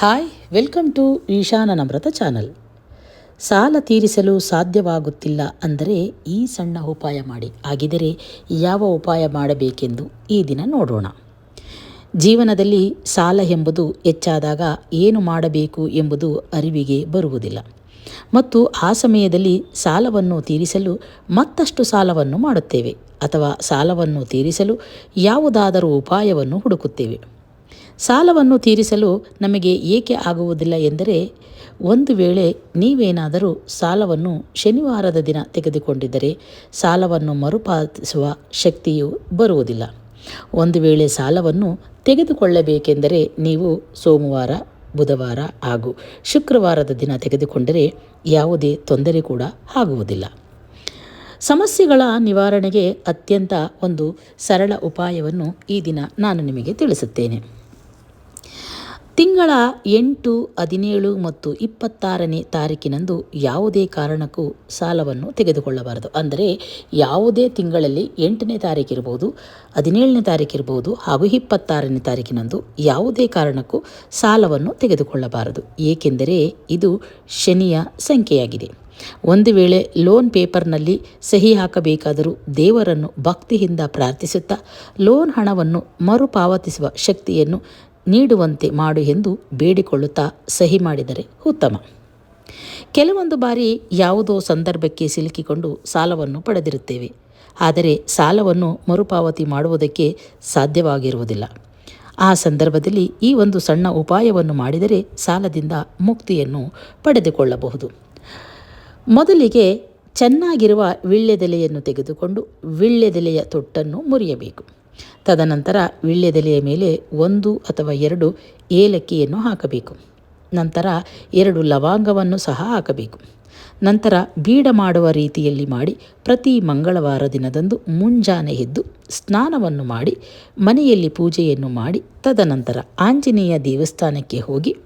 Hi welcome to Ishana Namrata channel ಸಾಲ ತೀರಿಸಲು ಸಾಧ್ಯವಾಗುತ್ತಿಲ್ಲ ಅಂದರೆ ಈ ಸಣ್ಣ ಉಪಾಯ ಮಾಡಿ. ಆಗಿದರೆ ಯಾವ ಉಪಾಯ ಮಾಡಬೇಕೆಂದು ಈ ದಿನ ನೋಡೋಣ. ಜೀವನದಲ್ಲಿ ಸಾಲ ಎಂಬುದು ಹೆಚ್ಚಾದಾಗ ಏನು ಮಾಡಬೇಕು ಎಂಬುದು ಅರಿವಿಗೆ ಬರುವುದಿಲ್ಲ. ಮತ್ತು ಆ ಸಮಯದಲ್ಲಿ ಸಾಲವನ್ನು ತೀರಿಸಲು ಮತ್ತಷ್ಟು ಸಾಲವನ್ನು ಮಾಡುತ್ತೇವೆ. ಅಥವಾ ಸಾಲವನ್ನು ತೀರಿಸಲು ಯಾವುದಾದರೂ ಉಪಾಯವನ್ನು ಹುಡುಕುತ್ತೇವೆ. ಸಾಲವನ್ನು ತೀರಿಸಲು ನಮಗೆ ಏಕೆ ಆಗುವುದಿಲ್ಲ ಎಂದರೆ, ಒಂದು ವೇಳೆ ನೀವೇನಾದರೂ ಸಾಲವನ್ನು ಶನಿವಾರದ ದಿನ ತೆಗೆದುಕೊಂಡಿದ್ದರೆ, ಸಾಲವನ್ನು ಮರುಪಾವತಿಸುವ ಶಕ್ತಿಯು ಬರುವುದಿಲ್ಲ. ಒಂದು ವೇಳೆ ಸಾಲವನ್ನು ತೆಗೆದುಕೊಳ್ಳಬೇಕೆಂದರೆ ನೀವು ಸೋಮವಾರ, ಬುಧವಾರ ಹಾಗೂ ಶುಕ್ರವಾರದ ದಿನ ತೆಗೆದುಕೊಂಡರೆ ಯಾವುದೇ ತೊಂದರೆ ಕೂಡ ಆಗುವುದಿಲ್ಲ. ಸಮಸ್ಯೆಗಳ ನಿವಾರಣೆಗೆ ಅತ್ಯಂತ ಒಂದು ಸರಳ ಉಪಾಯವನ್ನು ಈ ದಿನ ನಾನು ನಿಮಗೆ ತಿಳಿಸುತ್ತೇನೆ. ತಿಂಗಳ ಎಂಟು, ಹದಿನೇಳು ಮತ್ತು ಇಪ್ಪತ್ತಾರನೇ ತಾರೀಕಿನಂದು ಯಾವುದೇ ಕಾರಣಕ್ಕೂ ಸಾಲವನ್ನು ತೆಗೆದುಕೊಳ್ಳಬಾರದು. ಅಂದರೆ ಯಾವುದೇ ತಿಂಗಳಲ್ಲಿ ಎಂಟನೇ ತಾರೀಕಿರ್ಬೋದು ಹದಿನೇಳನೇ ತಾರೀಕಿರ್ಬೋದು ಹಾಗೂ ಇಪ್ಪತ್ತಾರನೇ ತಾರೀಕಿನಂದು ಯಾವುದೇ ಕಾರಣಕ್ಕೂ ಸಾಲವನ್ನು ತೆಗೆದುಕೊಳ್ಳಬಾರದು. ಏಕೆಂದರೆ ಇದು ಶನಿಯ ಸಂಖ್ಯೆಯಾಗಿದೆ. ಒಂದು ವೇಳೆ ಲೋನ್ ಪೇಪರ್ನಲ್ಲಿ ಸಹಿ ಹಾಕಬೇಕಾದರೂ ದೇವರನ್ನು ಭಕ್ತಿಯಿಂದ ಪ್ರಾರ್ಥಿಸುತ್ತಾ ಲೋನ್ ಹಣವನ್ನು ಮರುಪಾವತಿಸುವ ಶಕ್ತಿಯನ್ನು ನೀಡುವಂತೆ ಮಾಡು ಎಂದು ಬೇಡಿಕೊಳ್ಳುತ್ತಾ ಸಹಿ ಮಾಡಿದರೆ ಉತ್ತಮ. ಕೆಲವೊಂದು ಬಾರಿ ಯಾವುದೋ ಸಂದರ್ಭಕ್ಕೆ ಸಿಲುಕಿಕೊಂಡು ಸಾಲವನ್ನು ಪಡೆದಿರುತ್ತೇವೆ. ಆದರೆ ಸಾಲವನ್ನು ಮರುಪಾವತಿ ಮಾಡುವುದಕ್ಕೆ ಸಾಧ್ಯವಾಗಿರುವುದಿಲ್ಲ. ಆ ಸಂದರ್ಭದಲ್ಲಿ ಈ ಒಂದು ಸಣ್ಣ ಉಪಾಯವನ್ನು ಮಾಡಿದರೆ ಸಾಲದಿಂದ ಮುಕ್ತಿಯನ್ನು ಪಡೆದುಕೊಳ್ಳಬಹುದು. ಮೊದಲಿಗೆ ಚೆನ್ನಾಗಿರುವ ವಿಳ್ಯದೆಲೆಯನ್ನು ತೆಗೆದುಕೊಂಡು ವಿಳ್ಯದೆಲೆಯ ತೊಟ್ಟನ್ನು ಮುರಿಯಬೇಕು. ತದನಂತರ ವಿಳ್ಯದೆಲೆಯ ಮೇಲೆ ಒಂದು ಅಥವಾ ಎರಡು ಏಲಕ್ಕಿಯನ್ನು ಹಾಕಬೇಕು. ನಂತರ ಎರಡು ಲವಂಗವನ್ನು ಸಹ ಹಾಕಬೇಕು. ನಂತರ ಬೀಡ ಮಾಡುವ ರೀತಿಯಲ್ಲಿ ಮಾಡಿ ಪ್ರತಿ ಮಂಗಳವಾರ ದಿನದಂದು ಮುಂಜಾನೆ ಎದ್ದು ಸ್ನಾನವನ್ನು ಮಾಡಿ, ಮನೆಯಲ್ಲಿ ಪೂಜೆಯನ್ನು ಮಾಡಿ, ತದನಂತರ ಆಂಜನೇಯ ದೇವಸ್ಥಾನಕ್ಕೆ ಹೋಗಿ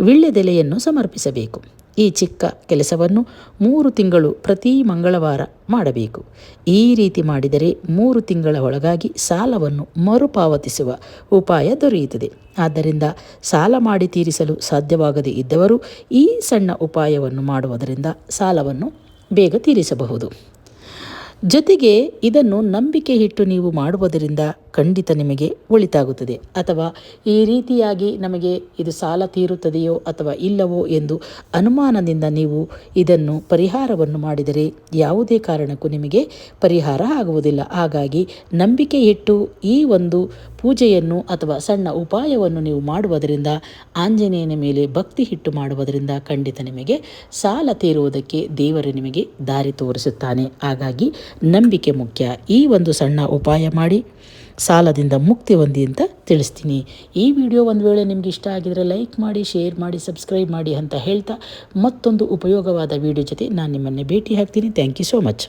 ವಿಳ್ಯದೆಲೆಯನ್ನು ಸಮರ್ಪಿಸಬೇಕು. ಈ ಚಿಕ್ಕ ಕೆಲಸವನ್ನು ಮೂರು ತಿಂಗಳು ಪ್ರತಿ ಮಂಗಳವಾರ ಮಾಡಬೇಕು. ಈ ರೀತಿ ಮಾಡಿದರೆ ಮೂರು ತಿಂಗಳ ಒಳಗಾಗಿ ಸಾಲವನ್ನು ಮರುಪಾವತಿಸುವ ಉಪಾಯ ದೊರೆಯುತ್ತದೆ. ಆದ್ದರಿಂದ ಸಾಲ ಮಾಡಿ ತೀರಿಸಲು ಸಾಧ್ಯವಾಗದೇ ಇದ್ದವರು ಈ ಸಣ್ಣ ಉಪಾಯವನ್ನು ಮಾಡುವುದರಿಂದ ಸಾಲವನ್ನು ಬೇಗ ತೀರಿಸಬಹುದು. ಜೊತೆಗೆ ಇದನ್ನು ನಂಬಿಕೆ ಇಟ್ಟು ನೀವು ಮಾಡುವುದರಿಂದ ಖಂಡಿತ ನಿಮಗೆ ಒಳಿತಾಗುತ್ತದೆ. ಅಥವಾ ಈ ರೀತಿಯಾಗಿ ನಮಗೆ ಇದು ಸಾಲ ತೀರುತ್ತದೆಯೋ ಅಥವಾ ಇಲ್ಲವೋ ಎಂದು ಅನುಮಾನದಿಂದ ನೀವು ಇದನ್ನು ಪರಿಹಾರವನ್ನು ಮಾಡಿದರೆ ಯಾವುದೇ ಕಾರಣಕ್ಕೂ ನಿಮಗೆ ಪರಿಹಾರ ಆಗುವುದಿಲ್ಲ. ಹಾಗಾಗಿ ನಂಬಿಕೆ ಇಟ್ಟು ಈ ಒಂದು ಪೂಜೆಯನ್ನು ಅಥವಾ ಸಣ್ಣ ಉಪಾಯವನ್ನು ನೀವು ಮಾಡುವುದರಿಂದ, ಆಂಜನೇಯನ ಮೇಲೆ ಭಕ್ತಿ ಹಿಟ್ಟು ಮಾಡುವುದರಿಂದ ಖಂಡಿತ ನಿಮಗೆ ಸಾಲ ತೀರುವುದಕ್ಕೆ ದೇವರು ನಿಮಗೆ ದಾರಿ ತೋರಿಸುತ್ತಾನೆ. ಹಾಗಾಗಿ ನಂಬಿಕೆ ಮುಖ್ಯ. ಈ ಒಂದು ಸಣ್ಣ ಉಪಾಯ ಮಾಡಿ. ಸಾಲದಿಂದ ಮುಕ್ತಿ ಹೊಂದಿ ಅಂತ ತಿಳಿಸ್ತೀನಿ. ಈ ವಿಡಿಯೋ ಒಂದು ವೇಳೆ ನಿಮ್ಗೆ ಇಷ್ಟ ಆಗಿದರೆ ಲೈಕ್ ಮಾಡಿ, ಶೇರ್ ಮಾಡಿ, ಸಬ್ಸ್ಕ್ರೈಬ್ ಮಾಡಿ ಅಂತ ಹೇಳ್ತಾ ಮತ್ತೊಂದು ಉಪಯೋಗವಾದ ವಿಡಿಯೋ ಜೊತೆ ನಾನು ನಿಮ್ಮನ್ನೇ ಭೇಟಿ ಹಾಕ್ತೀನಿ ಥ್ಯಾಂಕ್ ಯು ಸೋ ಮಚ್